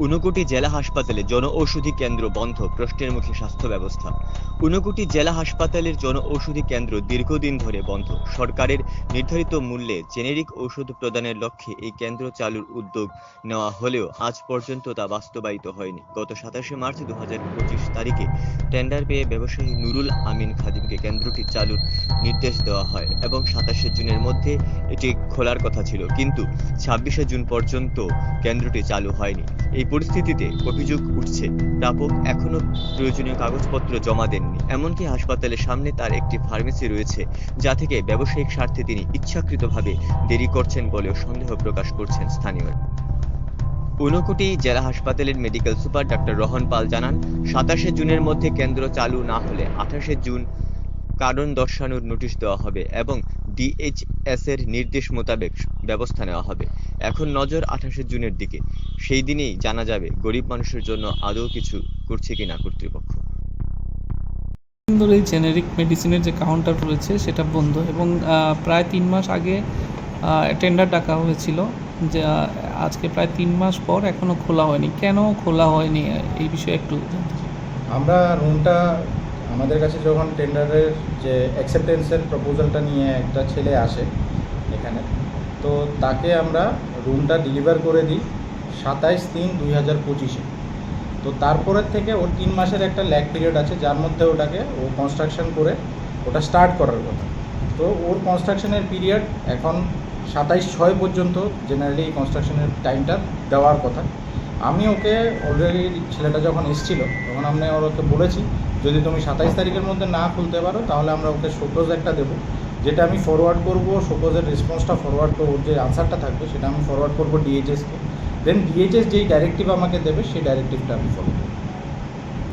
ঊনকোটি জেলা হাসপাতালে জনঔষধি কেন্দ্র বন্ধ, প্রশ্নের মুখে স্বাস্থ্য ব্যবস্থা। ঊনকোটি জেলা হাসপাতালের জনঔষধি কেন্দ্র দীর্ঘদিন ধরে বন্ধ। সরকারের নির্ধারিত মূল্যে জেনেরিক ঔষধ প্রদানের লক্ষ্যে এই কেন্দ্র চালুর উদ্যোগ নেওয়া হলেও আজ পর্যন্ত তা বাস্তবায়িত হয়নি। গত সাতাশে মার্চ দু হাজার পঁচিশ তারিখে টেন্ডার পেয়ে ব্যবসায়ী নুরুল আমিন খাদিমকে কেন্দ্রটি চালুর নির্দেশ দেওয়া হয় এবং সাতাশে জুনের মধ্যে এটি খোলার কথা ছিল। কিন্তু ছাব্বিশে জুন পর্যন্ত কেন্দ্রটি চালু হয়নি। এই পরিস্থিতিতে অভিযোগ উঠছে। প্রাপক এখনও প্রয়োজনীয় কাগজপত্র জমা দেননি। এমনকি হাসপাতালের সামনে তার একটি ফার্মেসি রয়েছে, যা থেকে ব্যবসায়িক স্বার্থে তিনি ইচ্ছাকৃতভাবে দেরি করছেন বলেও সন্দেহ প্রকাশ করছেন স্থানীয়রা। ঊনকোটি জেলা হাসপাতালের মেডিকেল সুপার ডাক্তার রহন পাল জানান, সাতাশে জুনের মধ্যে কেন্দ্র চালু না হলে আঠাশে জুন কারণ দর্শানোর নোটিশ দেওয়া হবে এবং ডিএইচএস এর নির্দেশ মোতাবেক ব্যবস্থা নেওয়া হবে। এখন নজর আঠাশে জুনের দিকে। সেই দিনেই জানা যাবে গরিব মানুষের জন্য আদৌ কিছু করছে কিনা কর্তৃপক্ষ। দিন ধরে জেনেরিক মেডিসিনের যে কাউন্টার রয়েছে সেটা বন্ধ এবং আহ, প্রায় তিন মাস আগে টেন্ডার ডাকা হয়েছিল যে আহ, আজকে প্রায় তিন মাস পর এখনও খোলা হয়নি। কেন খোলা হয়নি? এই বিষয়ে একটু জানতে চাই। আমরা রুমটা আমাদের কাছে যখন টেন্ডারের যে অ্যাকসেপ্টেন্সের প্রপোজালটা নিয়ে একটা ছেলে আসে এখানে, তো তাকে আমরা রুমটা ডেলিভার করে দিই সাতাইশ তিন দুই হাজার পঁচিশে। তো তারপরের থেকে ওর তিন মাসের একটা ল্যাক পিরিয়ড আছে, যার মধ্যে ওটাকে ও কনস্ট্রাকশন করে ওটা স্টার্ট করার কথা। তো ওর কনস্ট্রাকশনের পিরিয়ড এখন সাতাইশ ছয় পর্যন্ত জেনারেলি কনস্ট্রাকশনের টাইমটা দেওয়ার কথা। আমি ওকে অলরেডি ছেলেটা যখন এসেছিল, তখন আমি ওর ওকে বলেছি, যদি তুমি সাতাইশ তারিখের মধ্যে না খুলতে পারো, তাহলে আমরা ওকে সোপোজ একটা দেবো। যেটা আমি ফরওয়ার্ড করব সোপোজের রেসপন্সটা ফরওয়ার্ড করব যে আনসারটা থাকবে, সেটা আমি ফরওয়ার্ড করব ডিএইচএসকে দেন ডিএইচএস যেই ডাইরেক্টিভ আমাকে দেবে, সেই ডাইরেক্টিভটা আমি ফলো করব।